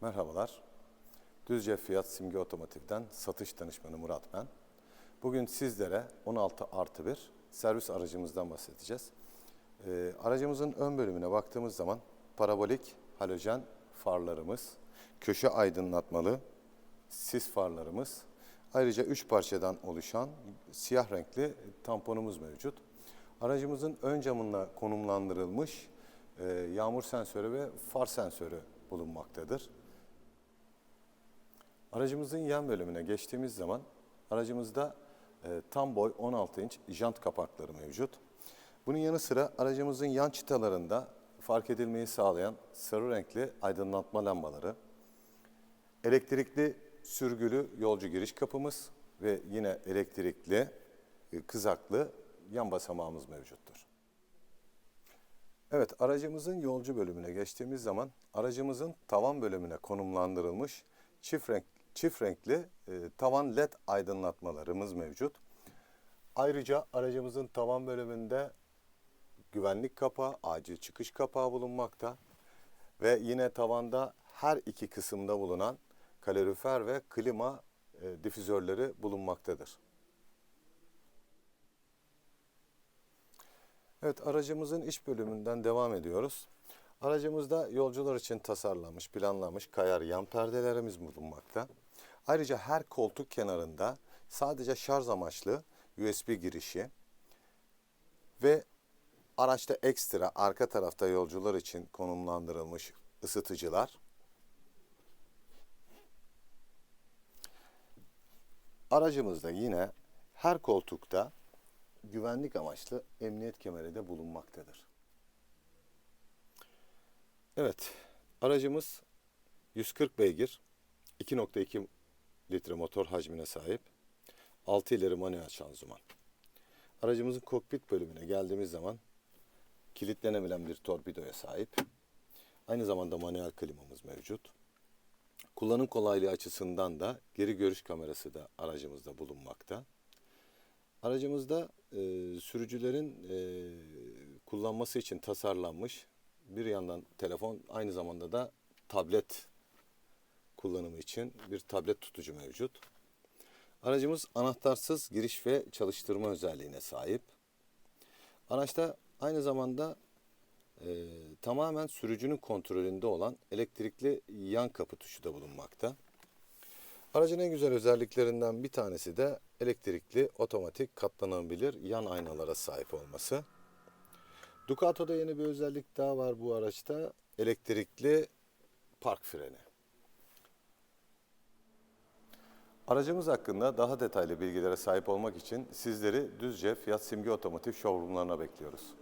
Merhabalar. Düzce Fiyat Simge Otomotiv'den satış danışmanı Murat ben. Bugün sizlere 16 artı 1 servis aracımızdan bahsedeceğiz. Ee, aracımızın ön bölümüne baktığımız zaman parabolik halojen farlarımız, köşe aydınlatmalı sis farlarımız, ayrıca 3 parçadan oluşan siyah renkli tamponumuz mevcut. Aracımızın ön camına konumlandırılmış e, yağmur sensörü ve far sensörü bulunmaktadır. Aracımızın yan bölümüne geçtiğimiz zaman aracımızda e, tam boy 16 inç jant kapakları mevcut. Bunun yanı sıra aracımızın yan çıtalarında fark edilmeyi sağlayan sarı renkli aydınlatma lambaları, elektrikli sürgülü yolcu giriş kapımız ve yine elektrikli e, kızaklı yan basamağımız mevcuttur. Evet, aracımızın yolcu bölümüne geçtiğimiz zaman aracımızın tavan bölümüne konumlandırılmış çift renk çift renkli e, tavan led aydınlatmalarımız mevcut. Ayrıca aracımızın tavan bölümünde güvenlik kapağı, acil çıkış kapağı bulunmakta ve yine tavanda her iki kısımda bulunan kalorifer ve klima e, difüzörleri bulunmaktadır. Evet aracımızın iç bölümünden devam ediyoruz. Aracımızda yolcular için tasarlanmış, planlanmış kayar yan perdelerimiz bulunmakta. Ayrıca her koltuk kenarında sadece şarj amaçlı USB girişi ve araçta ekstra arka tarafta yolcular için konumlandırılmış ısıtıcılar. Aracımızda yine her koltukta güvenlik amaçlı emniyet kemeri de bulunmaktadır. Evet, aracımız 140 beygir, 2.2 litre motor hacmine sahip, 6 ileri manuel şanzıman. Aracımızın kokpit bölümüne geldiğimiz zaman kilitlenebilen bir torpidoya sahip. Aynı zamanda manuel klimamız mevcut. Kullanım kolaylığı açısından da geri görüş kamerası da aracımızda bulunmakta. Aracımızda e, sürücülerin e, kullanması için tasarlanmış bir yandan telefon aynı zamanda da tablet kullanımı için bir tablet tutucu mevcut. Aracımız anahtarsız giriş ve çalıştırma özelliğine sahip. Araçta aynı zamanda e, tamamen sürücünün kontrolünde olan elektrikli yan kapı tuşu da bulunmakta. Aracın en güzel özelliklerinden bir tanesi de elektrikli, otomatik, katlanabilir yan aynalara sahip olması. Ducato'da yeni bir özellik daha var bu araçta. Elektrikli park freni. Aracımız hakkında daha detaylı bilgilere sahip olmak için sizleri Düzce Fiyat Simge Otomotiv Showroomlarına bekliyoruz.